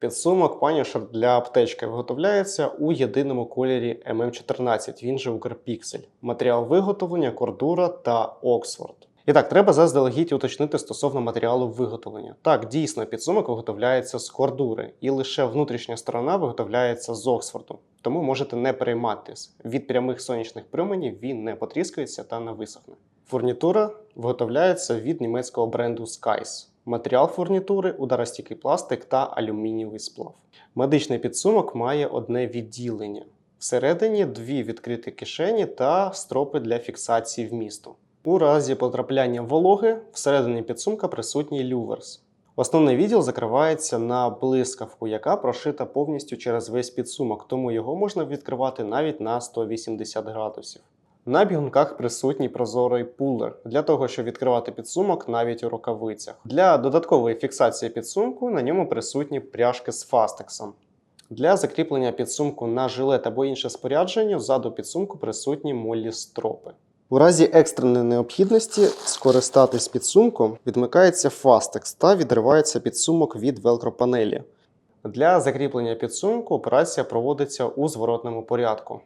Підсумок панішер для аптечки виготовляється у єдиному кольорі MM14, він же Укрпіксель. Матеріал виготовлення кордура та Оксфорд. І так, треба заздалегідь уточнити стосовно матеріалу виготовлення. Так, дійсно, підсумок виготовляється з кордури, і лише внутрішня сторона виготовляється з Оксфорду. Тому можете не перейматись. Від прямих сонячних променів він не потріскається та не висохне. Фурнітура виготовляється від німецького бренду Skies. Матеріал фурнітури ударостійкий пластик та алюмінієвий сплав. Медичний підсумок має одне відділення. Всередині дві відкриті кишені та стропи для фіксації вмісту. У разі потрапляння вологи всередині підсумка присутній люверс. Основний відділ закривається на блискавку, яка прошита повністю через весь підсумок, тому його можна відкривати навіть на 180 градусів. На бігунках присутній прозорий пулер для того, щоб відкривати підсумок навіть у рукавицях. Для додаткової фіксації підсумку на ньому присутні пряжки з фастексом. Для закріплення підсумку на жилет або інше спорядження ззаду підсумку присутні моллі стропи. У разі екстреної необхідності скористатись підсумком відмикається фастекс та відривається підсумок від велкропанелі. Для закріплення підсумку операція проводиться у зворотному порядку.